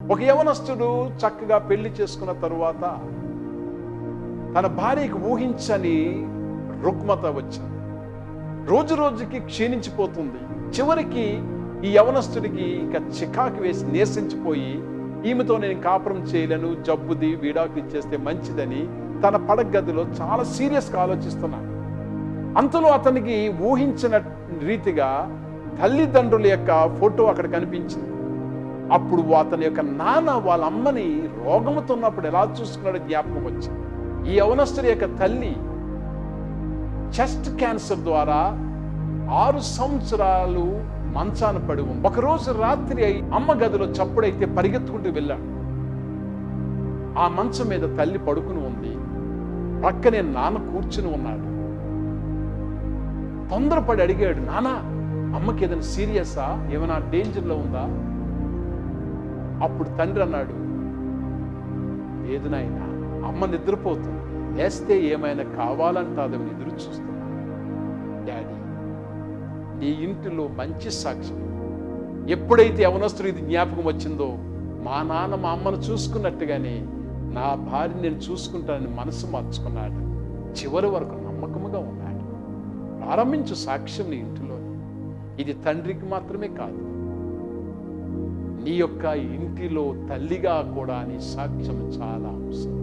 ఒక యవనస్తుడు చక్కగా పెళ్ళి చేసుకున్న తరువాత తన భార్యకు ఊహించని రుగ్మత వచ్చింది. రోజు రోజుకి క్షీణించిపోతుంది. చివరికి ఈ యవనస్తుడికి ఇంకా చికాకు వేసి నీరసించిపోయి ఈమెతో నేను కాపురం చేయలేను జబ్బుది వీడాకులు ఇచ్చేస్తే మంచిదని తన పడగదిలో చాలా సీరియస్గా ఆలోచిస్తున్నాడు అంతలో అతనికి ఊహించిన రీతిగా తల్లిదండ్రుల యొక్క ఫోటో అక్కడ కనిపించింది. అప్పుడు అతని యొక్క నాన్న వాళ్ళ అమ్మని రోగముతో ఉన్నప్పుడు ఎలా చూసుకున్నాడో జ్ఞాపకం వచ్చింది. ఈ యవనస్తుడి యొక్క తల్లి చెస్ట్ క్యాన్సర్ ద్వారా ఆరు సంవత్సరాలు మంచాన పడి ఉంది. ఒకరోజు రాత్రి అయి అమ్మ గదిలో చప్పుడైతే పరిగెత్తుకుంటూ వెళ్ళాడు. ఆ మంచం మీద తల్లి పడుకుని ఉంది. పక్కనే నాన్న కూర్చుని ఉన్నాడు. తొందరపడి అడిగాడు నానా అమ్మకి ఏదైనా సీరియసా? ఏమైనా డేంజర్లో ఉందా? అప్పుడు తండ్రి అన్నాడు లేదు నాయనా అమ్మ నిద్రపోతుంది. లేస్తే ఏమైనా కావాలంటాదని ఎదురు చూస్తున్నా డాడీ నీ ఇంటిలో మంచి సాక్ష్యం ఎప్పుడైతే యవనస్తుడు ఇది జ్ఞాపకం వచ్చిందో మా నాన్న మా అమ్మను చూసుకున్నట్టుగానే నా భార్య నేను చూసుకుంటానని మనసు మార్చుకున్నాడు. చివరి వరకు నమ్మకముగా ఉన్నాడు. ప్రారంభించు సాక్ష్యం నీ ఇంటిలో ఇది తండ్రికి మాత్రమే కాదు నీ యొక్క ఇంటిలో తల్లిగా కూడా నీ సాక్ష్యం చాలా అవసరం